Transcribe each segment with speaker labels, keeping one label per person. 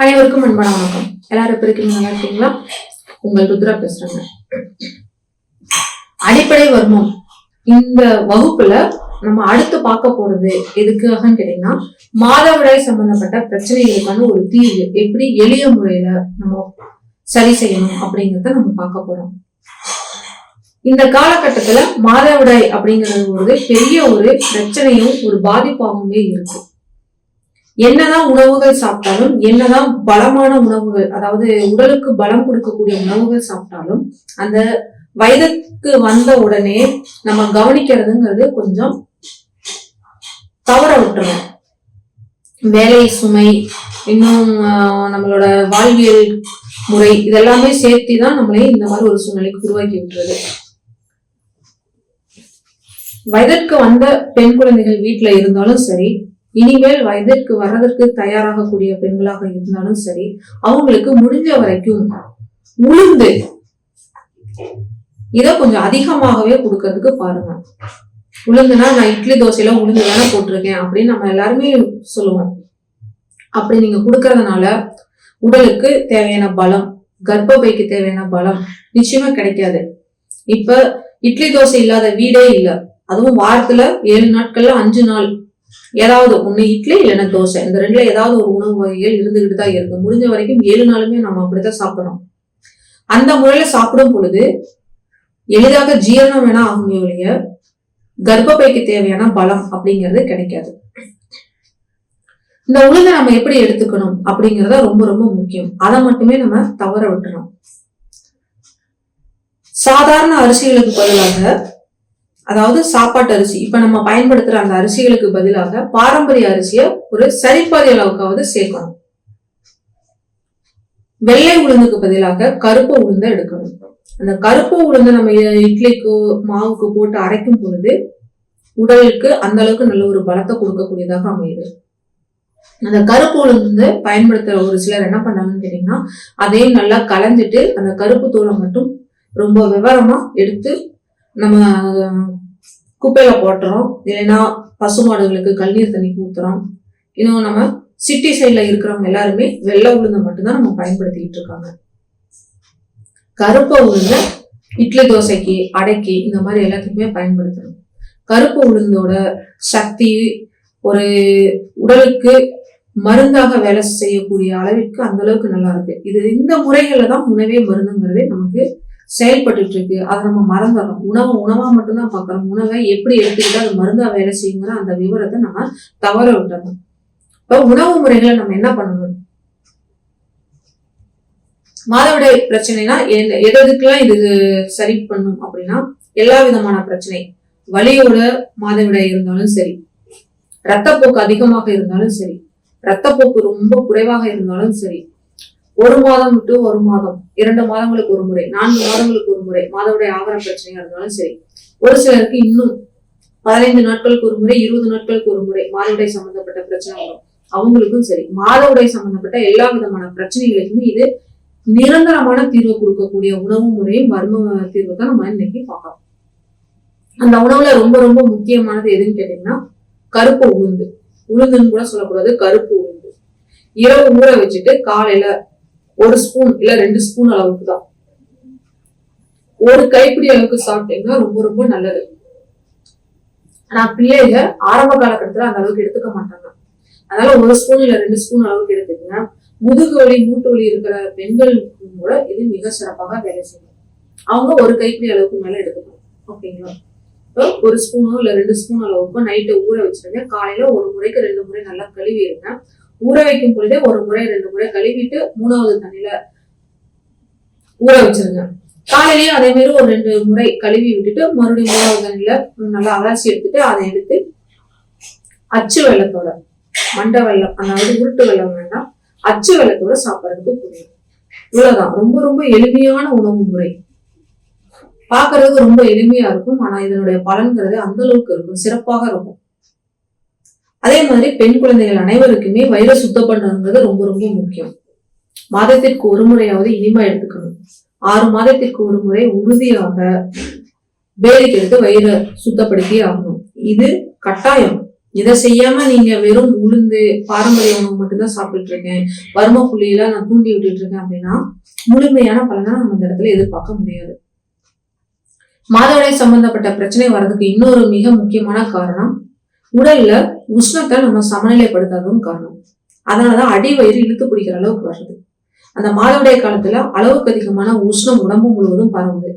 Speaker 1: அனைவருக்கும் அன்பான வணக்கம் எல்லாரும் எப்படி இருக்கீங்க நல்லா இருக்கீங்களா உங்கள் ருத்ரா பேசுறாங்க அடிப்படை வர்மம் இந்த வகுப்புல நம்ம அடுத்து பார்க்க போறது எதுக்காகன்னு கேட்டீங்கன்னா மாதவிடாய் சம்பந்தப்பட்ட பிரச்சனைகளுக்கான ஒரு தீர்வு எப்படி எளிய முறையில நம்ம சரி செய்யணும் அப்படிங்கிறத நம்ம பார்க்க போறோம் இந்த காலகட்டத்துல மாதவிடாய் அப்படிங்கிறது ஒரு பெரிய ஒரு பிரச்சனையும் ஒரு பாதிப்பாகவுமே இருக்கு என்னதான் உணவுகள் சாப்பிட்டாலும் என்னதான் பலமான உணவுகள் அதாவது உடலுக்கு பலம் கொடுக்கக்கூடிய உணவுகள் சாப்பிட்டாலும் அந்த வயதுக்கு வந்த உடனே நம்ம கவனிக்கிறதுங்கிறது கொஞ்சம் தவற விட்டுறோம் வேலை சுமை இன்னும் நம்மளோட வாழ்வியல் முறை இதெல்லாமே சேர்த்து தான் நம்மளே இந்த மாதிரி ஒரு சூழ்நிலைக்கு உருவாக்கி விட்டுறது வயதிற்கு வந்த பெண் குழந்தைகள் வீட்டுல இருந்தாலும் சரி இனிமேல் வயதிற்கு வர்றதற்கு தயாராகக்கூடிய பெண்களாக இருந்தாலும் சரி அவங்களுக்கு முடிஞ்ச வரைக்கும் உளுந்து இதை கொஞ்சம் அதிகமாகவே கொடுக்கறதுக்கு பாருங்க உளுந்துனா நான் இட்லி தோசையில உளுந்து தானே போட்டிருக்கேன் அப்படின்னு நம்ம எல்லாருமே சொல்லுவோம் அப்படி நீங்க கொடுக்கறதுனால உடலுக்கு தேவையான பலம் கர்ப்பப்பைக்கு தேவையான பலம் நிச்சயமா கிடைக்காது இப்ப இட்லி தோசை இல்லாத வீடே இல்லை அதுவும் வாரத்துல ஏழு நாட்கள்ல அஞ்சு நாள் ஏதாவது ஒன்று இட்லி இல்லைன்னா தோசை இந்த ரெண்டுல ஏதாவது ஒரு உணவு வகைகள் இருந்துகிட்டு தான் இருக்கு முடிஞ்ச வரைக்கும் ஏழு நாளுமே நம்ம அப்படித்தான் சாப்பிடணும் அந்த முறையில சாப்பிடும் பொழுது எளிதாக ஜீரணம் வேணா ஆகுமே ஒழிய கர்ப்பப்பைக்கு தேவையான பலம் அப்படிங்கிறது கிடைக்காது இந்த உணவை நம்ம எப்படி எடுத்துக்கணும் அப்படிங்கிறத ரொம்ப ரொம்ப முக்கியம் அதை மட்டுமே நம்ம தவற விட்டுறோம் சாதாரண அரிசிகளுக்கு பதிலாக அதாவது சாப்பாட்டு அரிசி இப்ப நம்ம பயன்படுத்துற அந்த அரிசிகளுக்கு பதிலாக பாரம்பரிய அரிசியை ஒரு சரிப்பாதி அளவுக்காவது சேர்க்கணும் வெள்ளை உளுந்துக்கு பதிலாக கருப்பு உளுந்தை எடுக்கணும் அந்த கருப்பு உளுந்தை நம்ம இட்லிக்கு மாவுக்கு போட்டு அரைக்கும் பொழுது உடலுக்கு அந்த அளவுக்கு நல்ல ஒரு பலத்தை கொடுக்கக்கூடியதாக அமையுது அந்த கருப்பு உளுந்து பயன்படுத்துற ஒரு சிலர் என்ன பண்ணாங்கன்னு கேட்டீங்கன்னா அதையும் நல்லா கலந்துட்டு அந்த கருப்பு தூளை மட்டும் ரொம்ப விவரமா எடுத்து நம்ம குப்பையில போட்டுறோம் இல்லைன்னா பசு மாடுகளுக்கு தண்ணி ஊத்துறோம் இன்னும் நம்ம சிட்டி சைடில் இருக்கிறவங்க எல்லாருமே வெள்ளை உளுந்தை மட்டும்தான் நம்ம பயன்படுத்திக்கிட்டு இருக்காங்க கருப்பு உளுந்தை இட்லி தோசைக்கு அடைக்கி இந்த மாதிரி எல்லாத்துக்குமே பயன்படுத்தணும் கருப்பு உளுந்தோட சக்தி ஒரு உடலுக்கு மருந்தாக வேலை செய்யக்கூடிய அளவிற்கு அந்த அளவுக்கு நல்லா இருக்கு இது இந்த முறைகள்ல தான் உணவே மருந்துங்கிறதே நமக்கு செயல்பட்டு இருக்கு அதை நம்ம மறந்துடுறோம் உணவு உணவா மட்டும்தான் பார்க்குறோம் உணவை எப்படி எடுத்துக்கிட்டு அது மருந்தா வேலை செய்யுங்கிற அந்த விவரத்தை நம்ம தவற விட்டுறோம் இப்போ உணவு முறைகளை நம்ம என்ன பண்ணணும் மாதவிடாய் பிரச்சனைனா எது எதுக்கெல்லாம் இது சரி பண்ணும் அப்படின்னா எல்லா விதமான பிரச்சனை வலியோட மாதவிடாய் இருந்தாலும் சரி ரத்தப்போக்கு அதிகமாக இருந்தாலும் சரி ரத்தப்போக்கு ரொம்ப குறைவாக இருந்தாலும் சரி ஒரு மாதம் டு ஒரு மாதம் இரண்டு மாதங்களுக்கு ஒரு முறை நான்கு மாதங்களுக்கு ஒரு முறை மாதவுடைய ஆகார பிரச்சனையா இருந்தாலும் சரி ஒரு சிலருக்கு இன்னும் பதினைந்து நாட்களுக்கு ஒரு முறை இருபது நாட்களுக்கு ஒரு முறை மாதவுடை சம்பந்தப்பட்ட பிரச்சனை வரும் அவங்களுக்கும் சரி மாதவுடை சம்பந்தப்பட்ட எல்லா விதமான பிரச்சனைகளுக்குமே இது நிரந்தரமான தீர்வு கொடுக்கக்கூடிய உணவு முறையும் மர்ம தீர்வு தான் நம்ம இன்னைக்கு பார்க்கலாம் அந்த உணவுல ரொம்ப ரொம்ப முக்கியமானது எதுன்னு கேட்டீங்கன்னா கருப்பு உளுந்து உளுந்துன்னு கூட சொல்லக்கூடாது கருப்பு உளுந்து இரவு ஊற வச்சுட்டு காலையில ஒரு ஸ்பூன் இல்ல ரெண்டு ஸ்பூன் அளவுக்கு தான் ஒரு கைப்பிடி அளவுக்கு சாப்பிட்டீங்கன்னா ரொம்ப ரொம்ப நல்லது ஆனா பிள்ளைங்க ஆரம்ப காலகட்டத்துல அந்த அளவுக்கு எடுத்துக்க மாட்டாங்க அதனால ஒரு ஸ்பூன் இல்ல ரெண்டு ஸ்பூன் அளவுக்கு எடுத்துக்கங்க முதுகு வலி மூட்டு வலி இருக்கிற பெண்களுக்கும் கூட இது மிக சிறப்பாக வேலை செய்யும் அவங்க ஒரு கைப்பிடி அளவுக்கு மேல எடுத்துக்கணும் ஓகேங்களா ஒரு ஸ்பூனோ இல்ல ரெண்டு ஸ்பூன் அளவுக்கு நைட்டு ஊற வச்சிருங்க காலையில ஒரு முறைக்கு ரெண்டு முறை நல்லா கழுவி இருங்க ஊற வைக்கும் பொழுதே ஒரு முறை ரெண்டு முறை கழுவிட்டு மூணாவது தண்ணியில ஊற வச்சிருங்க காலையிலயும் அதே மாதிரி ஒரு ரெண்டு முறை கழுவி விட்டுட்டு மறுபடியும் மூணாவது தண்ணியில நல்லா அலசி எடுத்துட்டு அதை எடுத்து அச்சு வெள்ளத்தோட மண்டை வெள்ளம் அதாவது உருட்டு வெள்ளம் வேண்டாம் அச்சு வெள்ளத்தோட சாப்பிட்றதுக்கு புரியும் இவ்வளவுதான் ரொம்ப ரொம்ப எளிமையான உணவு முறை பார்க்கறதுக்கு ரொம்ப எளிமையா இருக்கும் ஆனா இதனுடைய பலன்கிறது அந்த அளவுக்கு இருக்கும் சிறப்பாக இருக்கும் அதே மாதிரி பெண் குழந்தைகள் அனைவருக்குமே வயிறு சுத்தம் பண்ணுறது ரொம்ப ரொம்ப முக்கியம் மாதத்திற்கு ஒரு முறையாவது இனிமா எடுத்துக்கணும் ஆறு மாதத்திற்கு ஒரு முறை உறுதியாக வேலைக்கு எடுத்து வயிறு சுத்தப்படுத்தி ஆகணும் இது கட்டாயம் இதை செய்யாம நீங்க வெறும் உளுந்து பாரம்பரிய உணவு மட்டும்தான் சாப்பிட்டுட்டு இருக்கேன் வர்ம புள்ளியில நான் தூண்டி விட்டுட்டு இருக்கேன் அப்படின்னா முழுமையான பலனை நம்ம இந்த இடத்துல எதிர்பார்க்க முடியாது மாதவிடாய் சம்பந்தப்பட்ட பிரச்சனை வர்றதுக்கு இன்னொரு மிக முக்கியமான காரணம் உடல்ல உஷ்ணத்தை நம்ம சமநிலைப்படுத்தாததும் காரணம் அதனாலதான் அடி வயிறு இழுத்து பிடிக்கிற அளவுக்கு வருது அந்த மாதவிடைய காலத்துல அளவுக்கு அதிகமான உஷ்ணம் உடம்பு முழுவதும் பரவுது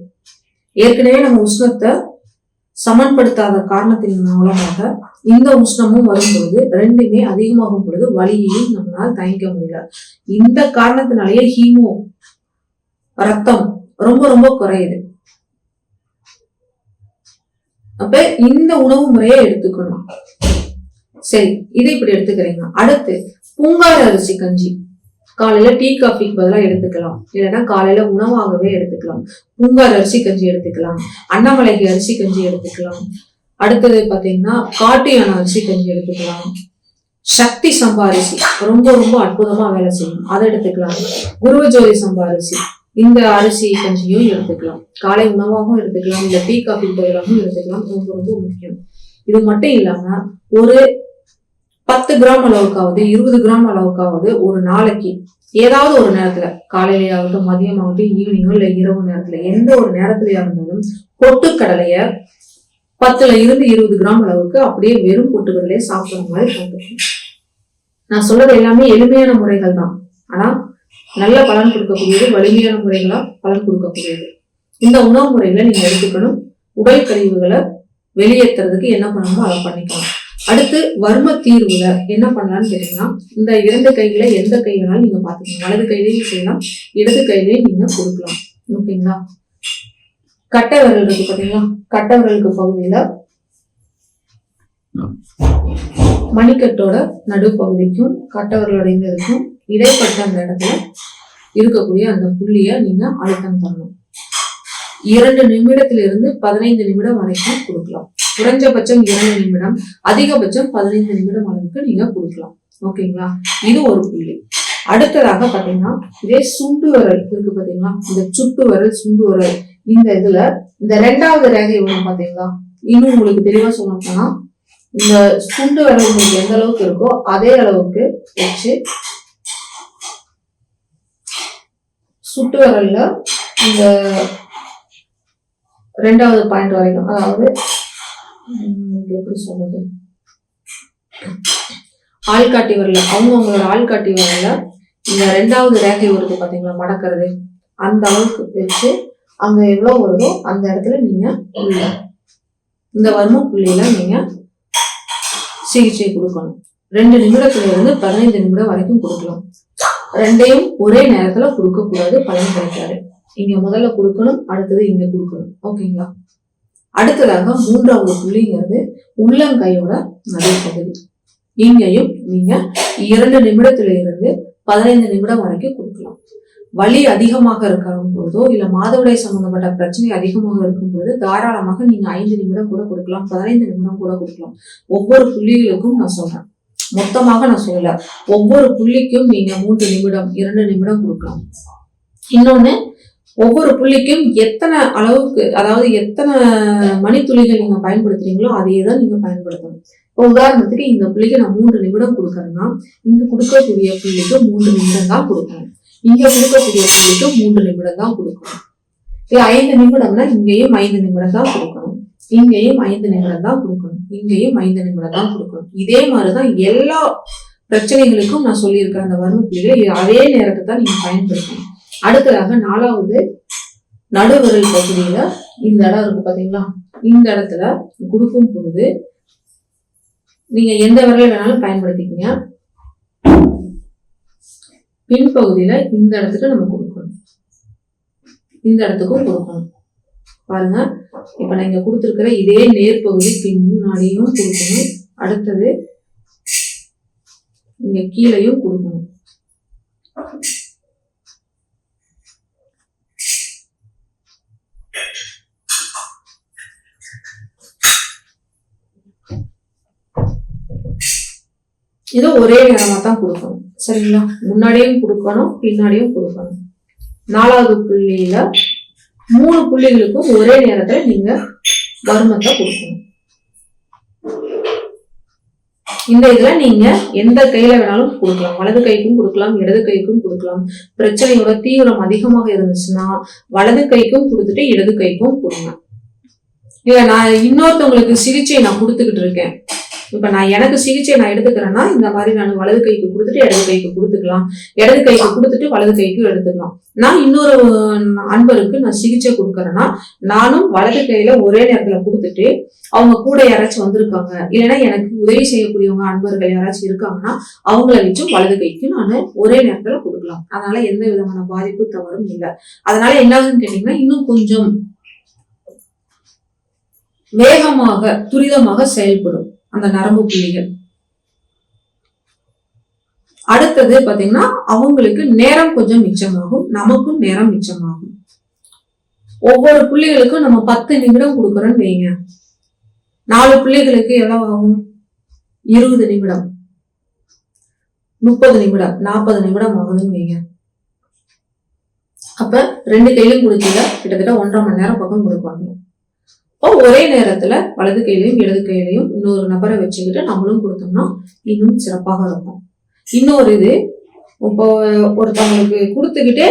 Speaker 1: ஏற்கனவே நம்ம உஷ்ணத்தை சமன்படுத்தாத காரணத்தின் மூலமாக இந்த உஷ்ணமும் வரும்பொழுது ரெண்டுமே அதிகமாகும் பொழுது வலியையும் நம்மளால் தயங்க முடியல இந்த காரணத்தினாலேயே ஹீமோ ரத்தம் ரொம்ப ரொம்ப குறையுது அப்ப இந்த உணவு முறையை எடுத்துக்கணும் சரி இதை இப்படி எடுத்துக்கிறீங்க அடுத்து பூங்கார அரிசி கஞ்சி காலையில டீ காஃபிக்கு பதிலாக எடுத்துக்கலாம் இல்லைன்னா காலையில உணவாகவே எடுத்துக்கலாம் பூங்கார் அரிசி கஞ்சி எடுத்துக்கலாம் அண்ணாமலைக்கு அரிசி கஞ்சி எடுத்துக்கலாம் அடுத்தது பாத்தீங்கன்னா காட்டியான அரிசி கஞ்சி எடுத்துக்கலாம் சக்தி சம்பா அரிசி ரொம்ப ரொம்ப அற்புதமா வேலை செய்யும் அதை எடுத்துக்கலாம் குருவஜோதி சம்பா அரிசி இந்த அரிசி கஞ்சியும் எடுத்துக்கலாம் காலை உணவாகவும் எடுத்துக்கலாம் இந்த டீ காஃபி பயிராகவும் எடுத்துக்கலாம் ரொம்ப ரொம்ப முக்கியம் இது மட்டும் இல்லாம ஒரு பத்து கிராம் அளவுக்காவது இருபது கிராம் அளவுக்காவது ஒரு நாளைக்கு ஏதாவது ஒரு நேரத்துல காலையிலேயாவது மதியம் ஆகட்டும் ஈவினிங்கோ இல்லை இரவு நேரத்துல எந்த ஒரு நேரத்துலயா இருந்தாலும் பொட்டுக்கடலைய பத்துல இருந்து இருபது கிராம் அளவுக்கு அப்படியே வெறும் பொட்டுக்கடலையே சாப்பிடுற மாதிரி நான் சொல்றது எல்லாமே எளிமையான முறைகள் தான் ஆனா நல்ல பலன் கொடுக்கக்கூடியது வலிமையான முறைகளா பலன் கொடுக்கக்கூடியது இந்த உணவு முறைகளை நீங்க எடுத்துக்கணும் உடல் கழிவுகளை வெளியேற்றுறதுக்கு என்ன பண்ணணுமோ அதை பண்ணிக்கலாம் அடுத்து வர்ம தீர்வுல என்ன பண்ணலாம்னு கேட்டீங்கன்னா இந்த இரண்டு கைகளை எந்த கை வேணாலும் நீங்க பாத்துக்கலாம் வலது கையிலையும் செய்யலாம் இடது கையிலையும் நீங்க கொடுக்கலாம் ஓகேங்களா கட்டை விரல் இருக்கு பாத்தீங்களா கட்டை விரலுக்கு பகுதியில மணிக்கட்டோட நடுப்பகுதிக்கும் கட்டவர்களோட இந்த இடைப்பட்ட அந்த இடத்துல இருக்கக்கூடிய அந்த புள்ளிய நீங்க அழுத்தம் தரணும் இரண்டு நிமிடத்திலிருந்து பதினைந்து நிமிடம் வரைக்கும் கொடுக்கலாம் குறைஞ்சபட்சம் இரண்டு நிமிடம் அதிகபட்சம் பதினைந்து நிமிடம் அளவுக்கு நீங்க கொடுக்கலாம் ஓகேங்களா இது ஒரு புள்ளி அடுத்ததாக பாத்தீங்கன்னா இதே சுண்டு வரல் இருக்கு பாத்தீங்களா இந்த சுட்டு வரல் சுண்டு வரல் இந்த இதுல இந்த ரெண்டாவது ரேகை ஒண்ணு பாத்தீங்களா இன்னும் உங்களுக்கு தெளிவா சொல்லணும்னா இந்த சுண்டு விரல் உங்களுக்கு எந்த அளவுக்கு இருக்கோ அதே அளவுக்கு வச்சு சுட்டு வரல இந்த ரெண்டாவது பாயிண்ட் வரைக்கும் அதாவது எப்படி சொல்றது ஆள்காட்டி வரல அவங்க அவங்களோட ஆள்காட்டி வரல இந்த ரெண்டாவது ரேகை வருது பார்த்தீங்களா மடக்கிறது அந்த அளவுக்கு வச்சு அங்கே எவ்வளோ வருதோ அந்த இடத்துல நீங்கள் உள்ள இந்த வர்ம புள்ளியில நீங்கள் சிகிச்சை கொடுக்கணும் ரெண்டு நிமிடத்துல இருந்து பதினைந்து நிமிடம் வரைக்கும் கொடுக்கலாம் ரெண்டையும் ஒரே நேரத்துல கொடுக்க கூடாது பலன் கிடைக்காது இங்க முதல்ல கொடுக்கணும் அடுத்தது இங்க கொடுக்கணும் ஓகேங்களா அடுத்ததாக மூன்றாவது புள்ளிங்கிறது உள்ளங்கையோட பகுதி இங்கேயும் நீங்க இரண்டு நிமிடத்துல இருந்து பதினைந்து நிமிடம் வரைக்கும் வலி அதிகமாக இருக்கும் பொழுதோ இல்லை மாதவிடாய் சம்பந்தப்பட்ட பிரச்சனை அதிகமாக இருக்கும் பொழுது தாராளமாக நீங்க ஐந்து நிமிடம் கூட கொடுக்கலாம் பதினைந்து நிமிடம் கூட கொடுக்கலாம் ஒவ்வொரு புள்ளிகளுக்கும் நான் சொல்றேன் மொத்தமாக நான் சொல்லல ஒவ்வொரு புள்ளிக்கும் நீங்க மூன்று நிமிடம் இரண்டு நிமிடம் கொடுக்கலாம் இன்னொன்னு ஒவ்வொரு புள்ளிக்கும் எத்தனை அளவுக்கு அதாவது எத்தனை மணித்துளிகள் நீங்க பயன்படுத்துறீங்களோ அதையே தான் நீங்க பயன்படுத்தணும் இப்போ உதாரணத்துக்கு இந்த புள்ளிக்கு நான் மூன்று நிமிடம் கொடுக்குறேன்னா இங்க கொடுக்கக்கூடிய புள்ளிக்கு மூன்று நிமிடம் தான் கொடுக்கணும் இங்க கொடுக்கக்கூடிய உங்களுக்கு மூன்று நிமிடம் தான் கொடுக்கணும் இது ஐந்து நிமிடம்னா இங்கேயும் ஐந்து நிமிடம் தான் கொடுக்கணும் இங்கேயும் ஐந்து நிமிடம் தான் கொடுக்கணும் இங்கேயும் ஐந்து நிமிடம் தான் கொடுக்கணும் இதே மாதிரிதான் எல்லா பிரச்சனைகளுக்கும் நான் சொல்லியிருக்கேன் அந்த வறுமை புள்ளிகளை அதே நேரத்தை தான் நீங்க பயன்படுத்தணும் அடுத்ததாக நாலாவது நடுவிரல் பகுதியில இந்த இடம் இருக்கு பாத்தீங்களா இந்த இடத்துல கொடுக்கும் பொழுது நீங்க எந்த விரலை வேணாலும் பயன்படுத்திக்கங்க பின்பகுதியில இந்த இடத்துக்கு நம்ம கொடுக்கணும் இந்த இடத்துக்கும் கொடுக்கணும் பாருங்க இப்ப நான் இங்க கொடுத்துருக்கிற இதே நேர்பகுதி பின்னாடியும் கொடுக்கணும் அடுத்தது இங்க கீழையும் கொடுக்கணும் இதை ஒரே நேரமா தான் கொடுக்கணும் சரிங்களா முன்னாடியும் கொடுக்கணும் பின்னாடியும் கொடுக்கணும் நாலாவது புள்ளியில மூணு புள்ளிகளுக்கும் ஒரே நேரத்துல நீங்க வருமத்தை கொடுக்கணும் இந்த இதுல நீங்க எந்த கையில வேணாலும் கொடுக்கலாம் வலது கைக்கும் கொடுக்கலாம் இடது கைக்கும் கொடுக்கலாம் பிரச்சனையோட தீவிரம் அதிகமாக இருந்துச்சுன்னா வலது கைக்கும் கொடுத்துட்டு இடது கைக்கும் கொடுங்க இல்ல நான் இன்னொருத்தவங்களுக்கு சிகிச்சை நான் கொடுத்துக்கிட்டு இருக்கேன் இப்போ நான் எனக்கு சிகிச்சை நான் எடுத்துக்கிறேன்னா இந்த மாதிரி நான் வலது கைக்கு கொடுத்துட்டு இடது கைக்கு கொடுத்துக்கலாம் இடது கைக்கு கொடுத்துட்டு வலது கைக்கு எடுத்துக்கலாம் நான் இன்னொரு அன்பருக்கு நான் சிகிச்சை கொடுக்குறேன்னா நானும் வலது கையில ஒரே நேரத்தில் கொடுத்துட்டு அவங்க கூட யாராச்சும் வந்திருக்காங்க இல்லைன்னா எனக்கு உதவி செய்யக்கூடியவங்க அன்பர்கள் யாராச்சும் இருக்காங்கன்னா அவங்கள வச்சும் வலது கைக்கு நான் ஒரே நேரத்தில் கொடுக்கலாம் அதனால எந்த விதமான பாதிப்பு தவறும் இல்லை அதனால என்னாகுன்னு கேட்டீங்கன்னா இன்னும் கொஞ்சம் வேகமாக துரிதமாக செயல்படும் அந்த நரம்பு புள்ளிகள் அடுத்தது பாத்தீங்கன்னா அவங்களுக்கு நேரம் கொஞ்சம் மிச்சமாகும் நமக்கும் நேரம் மிச்சமாகும் ஒவ்வொரு புள்ளிகளுக்கும் நம்ம பத்து நிமிடம் கொடுக்குறோன்னு வைங்க நாலு புள்ளிகளுக்கு எவ்வளவு ஆகும் இருபது நிமிடம் முப்பது நிமிடம் நாற்பது நிமிடம் ஆகுதுன்னு வைங்க அப்ப ரெண்டு கையிலும் கொடுத்தீங்க கிட்டத்தட்ட ஒன்றரை மணி நேரம் பக்கம் கொடுப்பாங்க ஒரே நேரத்துல வலது கையிலையும் இடது கையிலையும் இன்னொரு நபரை வச்சுக்கிட்டு நம்மளும் கொடுத்தோம்னா இன்னும் சிறப்பாக இருக்கும் இன்னொரு இது இப்போ ஒருத்தவங்களுக்கு கொடுத்துக்கிட்டே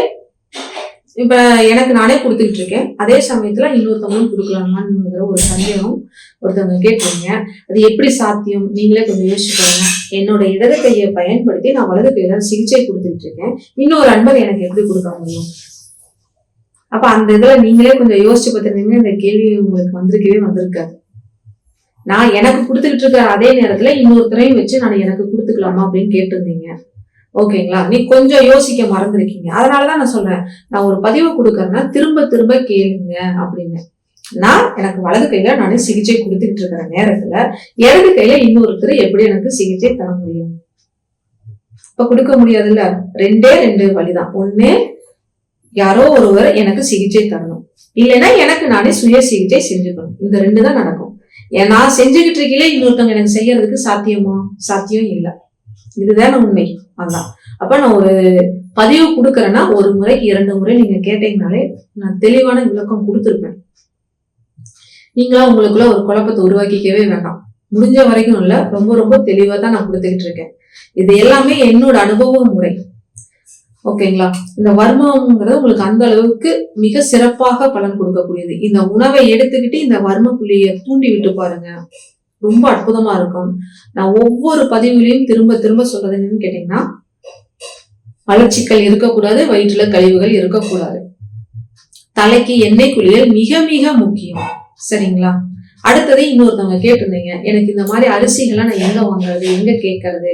Speaker 1: இப்ப எனக்கு நானே கொடுத்துக்கிட்டு இருக்கேன் அதே சமயத்துல இன்னொருத்தவங்களும் கொடுக்கலாமாங்கிற ஒரு சந்தேகம் ஒருத்தவங்க கேட்குறீங்க அது எப்படி சாத்தியம் நீங்களே கொஞ்சம் யோசிச்சுக்கோங்க என்னோட இடது கையை பயன்படுத்தி நான் வலது கையில சிகிச்சை கொடுத்துட்டு இருக்கேன் இன்னொரு அன்பர் எனக்கு எப்படி கொடுக்க முடியும் அப்ப அந்த இதுல நீங்களே கொஞ்சம் யோசிச்சு பார்த்துருந்தீங்கன்னா இந்த கேள்வி உங்களுக்கு வந்திருக்கவே வந்திருக்காது நான் எனக்கு கொடுத்துக்கிட்டு இருக்கிற அதே நேரத்துல இன்னொருத்தரையும் வச்சு நான் எனக்கு கொடுத்துக்கலாமா அப்படின்னு கேட்டிருந்தீங்க ஓகேங்களா நீ கொஞ்சம் யோசிக்க மறந்துருக்கீங்க அதனாலதான் நான் சொல்றேன் நான் ஒரு பதிவு கொடுக்கறேன்னா திரும்ப திரும்ப கேளுங்க அப்படின்னு நான் எனக்கு வலது கையில நானே சிகிச்சை கொடுத்துக்கிட்டு இருக்கிற நேரத்துல இடது கையில இன்னொருத்தர் எப்படி எனக்கு சிகிச்சை தர முடியும் இப்ப கொடுக்க முடியாதுல்ல ரெண்டே ரெண்டு வழிதான் ஒன்னு யாரோ ஒருவர் எனக்கு சிகிச்சை தரணும் இல்லைன்னா எனக்கு நானே சுய சிகிச்சை செஞ்சுக்கணும் இந்த ரெண்டு தான் நடக்கும் நான் செஞ்சுக்கிட்டு இருக்கீங்களே இன்னொருத்தவங்க எனக்கு செய்யறதுக்கு சாத்தியமா சாத்தியம் இல்லை இதுதான் உண்மை அதான் அப்ப நான் ஒரு பதிவு கொடுக்குறேன்னா ஒரு முறை இரண்டு முறை நீங்க கேட்டீங்கனாலே நான் தெளிவான விளக்கம் கொடுத்துருப்பேன் நீங்களா உங்களுக்குள்ள ஒரு குழப்பத்தை உருவாக்கிக்கவே வேண்டாம் முடிஞ்ச வரைக்கும் இல்ல ரொம்ப ரொம்ப தெளிவா தான் நான் கொடுத்துக்கிட்டு இருக்கேன் இது எல்லாமே என்னோட அனுபவ முறை ஓகேங்களா இந்த வர்மம்ங்கிறது உங்களுக்கு அந்த அளவுக்கு மிக சிறப்பாக பலன் கொடுக்கக்கூடியது இந்த உணவை எடுத்துக்கிட்டு இந்த வர்ம புள்ளியை தூண்டி விட்டு பாருங்க ரொம்ப அற்புதமா இருக்கும் நான் ஒவ்வொரு பதிவுலையும் திரும்ப திரும்ப சொல்றது என்னன்னு கேட்டீங்கன்னா வளர்ச்சிக்கள் இருக்கக்கூடாது வயிற்றுல கழிவுகள் இருக்கக்கூடாது தலைக்கு எண்ணெய் குளியல் மிக மிக முக்கியம் சரிங்களா அடுத்தது இன்னொருத்தவங்க கேட்டிருந்தீங்க எனக்கு இந்த மாதிரி அரிசிகள்லாம் நான் எங்க வாங்குறது எங்க கேட்கறது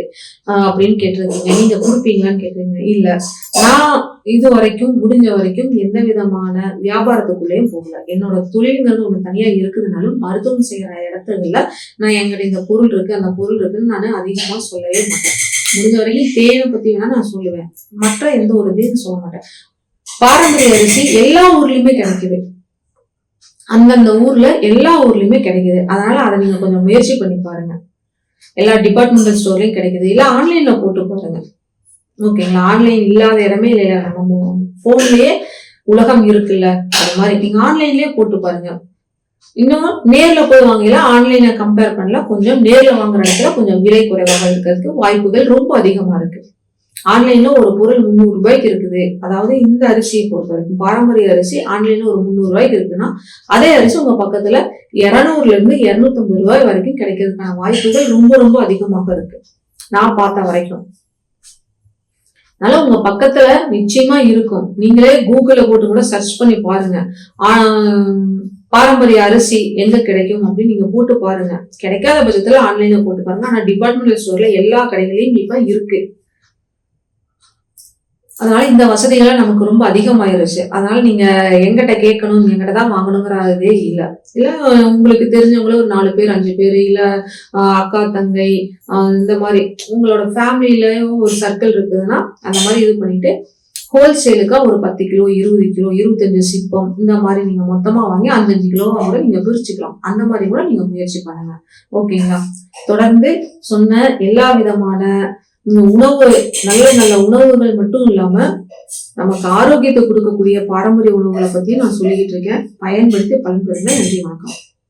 Speaker 1: அப்படின்னு கேட்டிருந்தீங்க நீங்க கொடுப்பீங்களான்னு கேட்டிருந்தீங்க இல்ல நான் இது வரைக்கும் முடிஞ்ச வரைக்கும் எந்த விதமான வியாபாரத்துக்குள்ளேயும் போகல என்னோட தொழில்கள் ஒன்று தனியா இருக்குதுனாலும் மருத்துவம் செய்யற இடத்துல நான் எங்களுடைய இந்த பொருள் இருக்கு அந்த பொருள் இருக்குன்னு நான் அதிகமா சொல்லவே மாட்டேன் முடிஞ்ச வரைக்கும் தேவை பத்தி வேணா நான் சொல்லுவேன் மற்ற எந்த ஒரு இதையும் சொல்ல மாட்டேன் பாரம்பரிய அரிசி எல்லா ஊர்லயுமே கிடைக்குது அந்தந்த ஊர்ல எல்லா ஊர்லயுமே கிடைக்குது அதனால அதை நீங்க கொஞ்சம் முயற்சி பண்ணி பாருங்க எல்லா டிபார்ட்மெண்டல் ஸ்டோர்லயும் கிடைக்குது இல்ல ஆன்லைன்ல போட்டு பாருங்க ஓகேங்களா ஆன்லைன் இல்லாத இடமே இல்லையா நம்ம போன்லயே உலகம் இருக்குல்ல அது மாதிரி நீங்க ஆன்லைன்லயே போட்டு பாருங்க இன்னும் நேர்ல போய் வாங்கல ஆன்லைனை கம்பேர் பண்ணல கொஞ்சம் நேர்ல வாங்குற இடத்துல கொஞ்சம் விலை குறைவாக இருக்கிறதுக்கு வாய்ப்புகள் ரொம்ப அதிகமா இருக்கு ஆன்லைன்ல ஒரு பொருள் முந்நூறு ரூபாய்க்கு இருக்குது அதாவது இந்த அரிசியை பொறுத்த வரைக்கும் பாரம்பரிய அரிசி ஆன்லைன்ல ஒரு முந்நூறு ரூபாய்க்கு இருக்குன்னா அதே அரிசி உங்க பக்கத்துல இருநூறுல இருந்து இருநூத்தம்பது ரூபாய் வரைக்கும் கிடைக்கிறதுக்கான வாய்ப்புகள் ரொம்ப ரொம்ப அதிகமாக இருக்கு நான் பார்த்த வரைக்கும் அதனால உங்க பக்கத்துல நிச்சயமா இருக்கும் நீங்களே கூகுள்ல போட்டு கூட சர்ச் பண்ணி பாருங்க பாரம்பரிய அரிசி எங்க கிடைக்கும் அப்படின்னு நீங்க போட்டு பாருங்க கிடைக்காத பட்சத்துல ஆன்லைன்ல போட்டு பாருங்க ஆனா டிபார்ட்மெண்டல் ஸ்டோர்ல எல்லா கடைகளையும் இப்ப இருக்கு அதனால இந்த வசதிகள் நமக்கு ரொம்ப அதிகமாயிருச்சு அதனால நீங்க எங்கிட்ட கேட்கணும் எங்கிட்ட தான் வாங்கணுங்கிறதே இல்லை இல்லை உங்களுக்கு தெரிஞ்சவங்கள ஒரு நாலு பேர் அஞ்சு பேர் இல்லை அக்கா தங்கை இந்த மாதிரி உங்களோட ஃபேமிலியில ஒரு சர்க்கிள் இருக்குதுன்னா அந்த மாதிரி இது பண்ணிட்டு ஹோல்சேலுக்கா ஒரு பத்து கிலோ இருபது கிலோ இருபத்தஞ்சு சிப்பம் இந்த மாதிரி நீங்க மொத்தமா வாங்கி அஞ்சஞ்சு கிலோ கூட நீங்க பிரிச்சுக்கலாம் அந்த மாதிரி கூட நீங்க முயற்சி பண்ணுங்க ஓகேங்களா தொடர்ந்து சொன்ன எல்லா விதமான உணவு நல்ல நல்ல உணவுகள் மட்டும் இல்லாம நமக்கு ஆரோக்கியத்தை கொடுக்கக்கூடிய பாரம்பரிய உணவுகளை பத்தியும் நான் சொல்லிக்கிட்டு இருக்கேன் பயன்படுத்தி பயன்படுத்த நன்றி வணக்கம்